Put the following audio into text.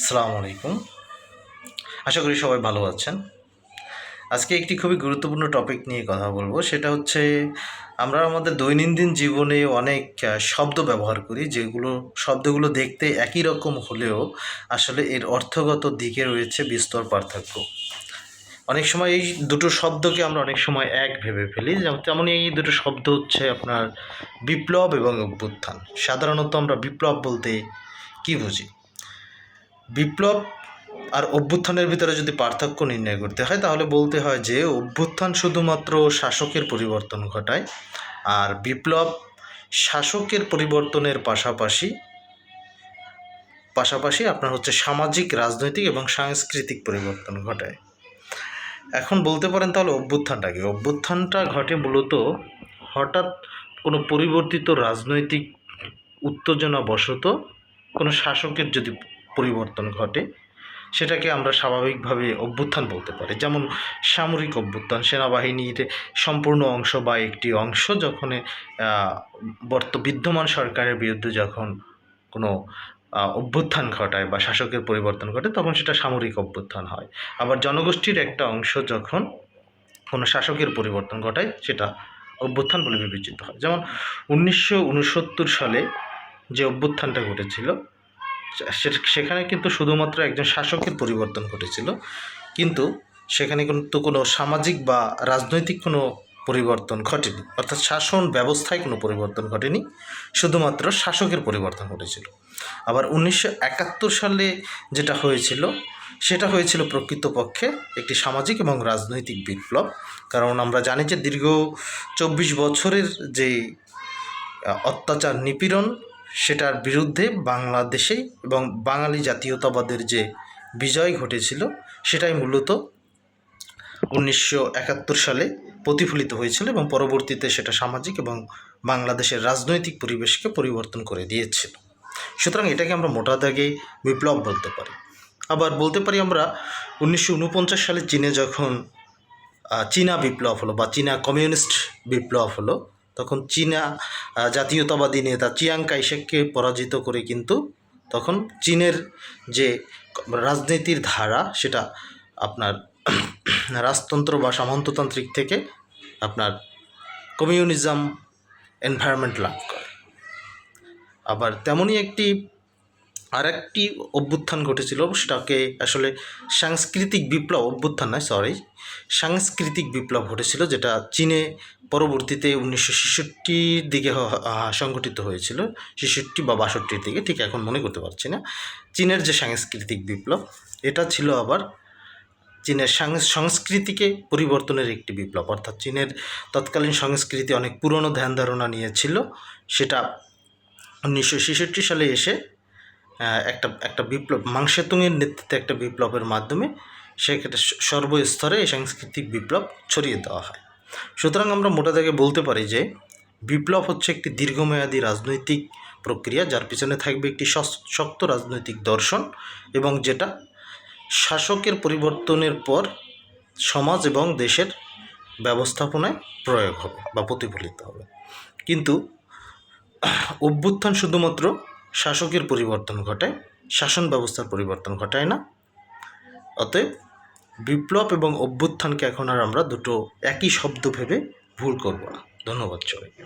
আসসালামু আলাইকুম। আশা করি সবাই ভালো আছেন। আজকে একটি খুবই গুরুত্বপূর্ণ টপিক নিয়ে কথা বলব। সেটা হচ্ছে, আমরা আমাদের দৈনন্দিন জীবনে অনেক শব্দ ব্যবহার করি, যেগুলো, শব্দগুলো দেখতে একই রকম হলেও আসলে এর অর্থগত দিকে রয়েছে বিস্তর পার্থক্য। অনেক সময় এই দুটো শব্দকে আমরা অনেক সময় এক ভেবে ফেলি। যেমন তেমন এই দুটো শব্দ হচ্ছে আপনার বিপ্লব এবং অভ্যুত্থান। সাধারণত আমরা বিপ্লব বলতে কি বুঝি? বিপ্লব আর অভ্যুত্থানের ভিতরে যদি পার্থক্য নির্ণয় করতে হয়, তাহলে বলতে হয় যে অভ্যুত্থান শুধুমাত্র শাসকের পরিবর্তন ঘটায় আর বিপ্লব শাসকের পরিবর্তনের পাশাপাশি পাশাপাশি আপনার হচ্ছে সামাজিক, রাজনৈতিক এবং সাংস্কৃতিক পরিবর্তন ঘটায়। এখন বলতে পারেন তাহলে অভ্যুত্থানটা কি? অভ্যুত্থানটা ঘটে মূলত হঠাৎ কোনো পরিবর্তিত রাজনৈতিক উত্তেজনা বশত কোনো শাসকের যদি পরিবর্তন ঘটে, সেটাকে আমরা স্বাভাবিকভাবে অভ্যুত্থান বলতে পারি। যেমন সামরিক অভ্যুত্থান, সেনাবাহিনীর সম্পূর্ণ অংশ বা একটি অংশ যখন বর্ত, বিদ্যমান সরকারের বিরুদ্ধে যখন কোনো অভ্যুত্থান ঘটায় বা শাসকের পরিবর্তন ঘটে, তখন সেটা সামরিক অভ্যুত্থান হয়। আবার জনগোষ্ঠীর একটা অংশ যখন কোনো শাসকের পরিবর্তন ঘটায়, সেটা অভ্যুত্থান বলে বিবেচিত হয়। যেমন উনিশশো উনসত্তর সালে যে অভ্যুত্থানটা ঘটেছিল সেখানে কিন্তু শুধুমাত্র একজন শাসকের পরিবর্তন ঘটেছিল। কিন্তু সেখানে কিন্তু কোনো সামাজিক বা রাজনৈতিক কোনো পরিবর্তন ঘটেনি। অর্থাৎ শাসন ব্যবস্থায় কোনো পরিবর্তন ঘটেনি, শুধুমাত্র শাসকের পরিবর্তন ঘটেছিল। আবার উনিশশো একাত্তর সালে যেটা হয়েছিল, সেটা হয়েছিল প্রকৃতপক্ষে একটি সামাজিক এবং রাজনৈতিক বিপ্লব। কারণ আমরা জানি যে দীর্ঘ চব্বিশ বছরের যে অত্যাচার নিপীড়ন সেটার বিরুদ্ধে বাংলাদেশে এবং বাঙালি জাতীয়তাবাদের যে বিজয় ঘটেছিল, সেটাই মূলত উনিশশো একাত্তর সালে প্রতিফলিত হয়েছিল এবং পরবর্তীতে সেটা সামাজিক এবং বাংলাদেশের রাজনৈতিক পরিবেশকে পরিবর্তন করে দিয়েছিল। সুতরাং এটাকে আমরা মোটা দাগে বিপ্লব বলতে পারি। আবার বলতে পারি আমরা, উনিশশো উনপঞ্চাশ সালে চীনে যখন চীনা বিপ্লব হলো বা চীনা কমিউনিস্ট বিপ্লব হলো তখন চীনা জাতীয়তাবাদী নেতা চিয়াং কাইশেককে পরাজিত করে কিন্তু তখন চীনের যে রাজনীতির ধারা, সেটা আপনার রাজতন্ত্র বা সামন্ততান্ত্রিক থেকে আপনার কমিউনিজম, এনভায়রনমেন্ট লাভ করে। আবার তেমনই একটি আরেকটি অভ্যুত্থান ঘটেছিল, সেটাকে আসলে সাংস্কৃতিক বিপ্লব, অভ্যুত্থান নয় সরি সাংস্কৃতিক বিপ্লব ঘটেছিল, যেটা চীনে পরবর্তীতে উনিশশো ছেষট্টির দিকে সংঘটিত হয়েছিল, ছেষট্টি বা বাষট্টির দিকে, ঠিক এখন মনে করতে পারছি না। চীনের যে সাংস্কৃতিক বিপ্লব, এটা ছিল আবার চীনের সাংস- সংস্কৃতিকে পরিবর্তনের একটি বিপ্লব, অর্থাৎ চীনের তৎকালীন সংস্কৃতি অনেক পুরনো ধ্যান ধারণা নিয়েছিল, সেটা উনিশশো ছেষট্টি সালে এসে একটা একটা বিপ্লব, মাংসেতুংয়ের নেতৃত্বে একটা বিপ্লবের মাধ্যমে সেক্ষেত্রে সর্বস্তরে এই সাংস্কৃতিক বিপ্লব ছড়িয়ে দেওয়া হয়। সুতরাং আমরা মোটা দাগে বলতে পারি যে, বিপ্লব হচ্ছে একটি দীর্ঘমেয়াদী রাজনৈতিক প্রক্রিয়া, যার পিছনে থাকবে একটি শক্ত রাজনৈতিক দর্শন এবং যেটা শাসকের পরিবর্তনের পর সমাজ এবং দেশের ব্যবস্থাপনায় প্রয়োগ হবে বা প্রতিফলিত হবে। কিন্তু অভ্যুত্থান শুধুমাত্র শাসকের পরিবর্তন ঘটায় শাসন ব্যবস্থার পরিবর্তন ঘটায় না। অতএব বিপ্লব এবং অভ্যুত্থানকে এখন আর আমরা দুটো একই শব্দ ভেবে ভুল করব না। ধন্যবাদ সবাইকে।